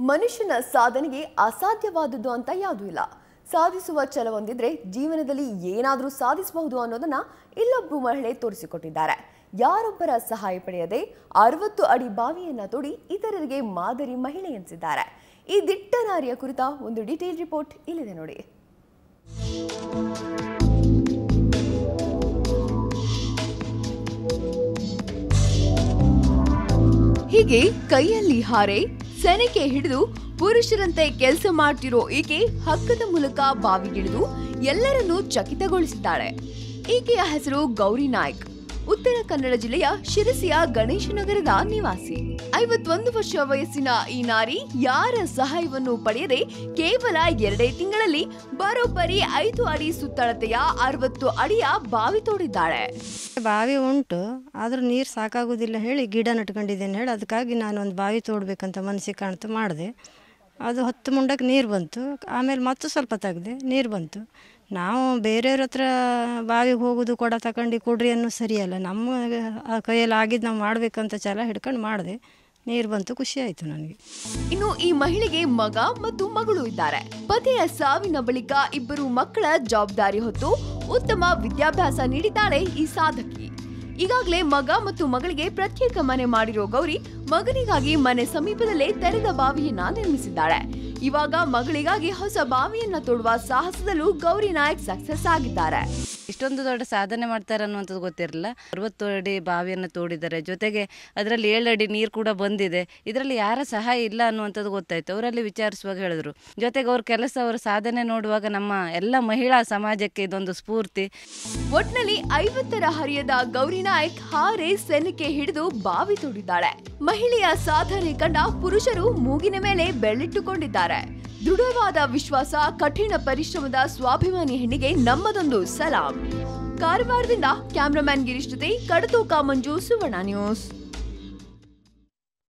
ಮನುಷ್ಯನ ಸಾಧನೆಗೆ ಅಸಾಧ್ಯವಾದದ್ದು ಅಂತ ಯಾವುದೂ ಇಲ್ಲ. ಸಾಧಿಸುವ ಛಲವೊಂದಿದ್ರೆ ಜೀವನದಲ್ಲಿ ಏನಾದರೂ ಸಾಧಿಸಬಹುದು ಅನ್ನೋದನ್ನ ಇಲ್ಲೊಬ್ಬ ಮಹಿಳೆ ತೋರಿಸಿಕೊಟ್ಟಿದ್ದಾರೆ. ಯಾರೊಬ್ಬರ ಸಹಾಯ ಪಡೆಯದೆ ಅರವತ್ತು ಅಡಿ ಬಾವಿಯನ್ನ ತೋಡಿ ಇತರರಿಗೆ ಮಾದರಿ ಮಹಿಳೆ ಎನಿಸಿದ್ದಾರೆ. ಈ ದಿಟ್ಟ ನಾರಿಯ ಕುರಿತ ಒಂದು ಡೀಟೇಲ್ ರಿಪೋರ್ಟ್ ಇಲ್ಲಿದೆ ನೋಡಿ. ಹೀಗೆ ಕೈಯಲ್ಲಿ ಹಾರೆ ಸೆನೆಗೆ ಹಿಡಿದು ಪುರುಷರಂತೆ ಕೆಲಸ ಮಾಡ್ತಿರೋ ಈಕೆ ಹಕ್ಕದ ಮೂಲಕ ಬಾವಿಗಿಳಿದು ಎಲ್ಲರನ್ನೂ ಚಕಿತಗೊಳಿಸಿದ್ದಾಳೆ. ಈಕೆಯ ಹೆಸರು ಗೌರಿ ನಾಯ್ಕ್. ಉತ್ತರ ಕನ್ನಡ ಜಿಲ್ಲೆಯ ಶಿರಸಿಯ ಗಣೇಶನಗರದ ನಿವಾಸಿ. ಐವತ್ತೊಂದು ವರ್ಷ ವಯಸ್ಸಿನ ಈ ನಾರಿ ಯಾರ ಸಹಾಯವನ್ನು ಪಡೆಯದೆ ಕೇವಲ ಎರಡೇ ತಿಂಗಳಲ್ಲಿ ಬರೋಬ್ಬರಿ ಐದು ಅಡಿ ಸುತ್ತಳತೆಯ ಅರವತ್ತು ಅಡಿಯ ಬಾವಿ ತೋಡಿದ್ದಾಳೆ. ಬಾವಿ ಉಂಟು, ಆದ್ರೂ ನೀರು ಸಾಕಾಗೋದಿಲ್ಲ ಹೇಳಿ ಗಿಡ ನಟ್ಕೊಂಡಿದ್ದೇನೆ ಹೇಳಿ, ಅದಕ್ಕಾಗಿ ನಾನು ಒಂದು ಬಾವಿ ತೋಡ್ಬೇಕಂತ ಮನಸ್ಸಿಗೆ ಕಾಣ್ತು ಮಾಡಿದೆ. ಅದು ಹತ್ತು ಮುಂಡಕ್ಕೆ ನೀರು ಬಂತು. ಆಮೇಲೆ ಮತ್ತೆ ಸ್ವಲ್ಪ ತೆಗ್ದೆ, ನೀರು ಬಂತು. ನಾವು ಬೇರೆಯವ್ರ ಹತ್ರ ಬಾವಿಗೆ ಹೋಗೋದು, ಕೊಡ ತಗೊಂಡು ಕೊಡ್ರಿ ಅನ್ನೋ ಸರಿಯಲ್ಲ. ನಮ್ಮ ಕೈಯಲ್ಲಿ ಆಗಿದ್ದು ನಾವು ಮಾಡಬೇಕಂತ ಛಲ ಹಿಡ್ಕೊಂಡು ಮಾಡಿದೆ. ನೀರು ಬಂತು, ಖುಷಿ ಆಯಿತು ನನಗೆ. ಇನ್ನು ಈ ಮಹಿಳೆಗೆ ಮಗ ಮತ್ತು ಮಗಳು ಇದ್ದಾರೆ. ಪತಿಯ ಸಾವಿನ ಬಳಿಕ ಇಬ್ಬರು ಮಕ್ಕಳ ಜವಾಬ್ದಾರಿ ಹೊತ್ತು ಉತ್ತಮ ವಿದ್ಯಾಭ್ಯಾಸ ನೀಡಿದ್ದಾಳೆ ಈ ಸಾಧಕಿ. ಈಗಾಗಲೇ ಮಗ ಮತ್ತು ಮಗಳಿಗೆ ಪ್ರತ್ಯೇಕ ಮನೆ ಮಾಡಿರೋ ಗೌರಿ ಮಗನಿಗಾಗಿ ಮನೆ ಸಮೀಪದಲ್ಲೇ ತೆರೆದ ಬಾವಿಯನ್ನ ನಿರ್ಮಿಸಿದ್ದಾಳೆ. ಇವಾಗ ಮಗಳಿಗಾಗಿ ಹೊಸ ಬಾವಿಯನ್ನ ತೋಡುವ ಸಾಹಸದಲ್ಲೂ ಗೌರಿ ನಾಯಕ್ ಸಕ್ಸಸ್ ಆಗಿದ್ದಾರೆ. ಇಷ್ಟೊಂದು ದೊಡ್ಡ ಸಾಧನೆ ಮಾಡ್ತಾರೆ ಅನ್ನುವಂಥದ್ದು ಗೊತ್ತಿರಲಿಲ್ಲ ಅರವತ್ತು ಅಡಿ ಬಾವಿಯನ್ನು ತೋಡಿದ್ದಾರೆ. ಜೊತೆಗೆ ಅದರಲ್ಲಿ ಏಳು ಅಡಿ ನೀರು ಕೂಡ ಬಂದಿದೆ. ಇದರಲ್ಲಿ ಯಾರ ಸಹಾಯ ಇಲ್ಲ ಅನ್ನುವಂಥದ್ದು ಗೊತ್ತಾಯ್ತು. ಅವರಲ್ಲಿ ವಿಚಾರಿಸುವಾಗ ಹೇಳಿದ್ರು. ಜೊತೆಗೆ ಅವ್ರ ಕೆಲಸ ಅವರ ಸಾಧನೆ ನೋಡುವಾಗ ನಮ್ಮ ಎಲ್ಲ ಮಹಿಳಾ ಸಮಾಜಕ್ಕೆ ಇದೊಂದು ಸ್ಫೂರ್ತಿ. ಒಟ್ನಲ್ಲಿ ಐವತ್ತರ ಹರಿಯದ ಗೌರಿ ನಾಯಕ್ ಹಾರೆ ಸೆನಿಕೆ ಹಿಡಿದು ಬಾವಿ ತೋಡಿದ್ದಾಳೆ. ಮಹಿಳೆಯ ಸಾಧನೆ ಕಂಡ ಪುರುಷರು ಮೂಗಿನ ಮೇಲೆ ಬೆಳ್ಳಿಟ್ಟುಕೊಂಡಿದ್ದಾರೆ. ದೃಢವಾದ ವಿಶ್ವಾಸ, ಕಠಿಣ ಪರಿಶ್ರಮದ ಸ್ವಾಭಿಮಾನಿ ಹೆಣ್ಣಿಗೆ ನಮ್ಮದೊಂದು ಸಲಾಂ. ಕಾರವಾರದಿಂದ ಕ್ಯಾಮ್ರಾಮನ್ ಗಿರೀಶ್ ಜೊತೆ ಕಡತೂಕ ಮಂಜು ಸುವರ್ಣ ನ್ಯೂಸ್.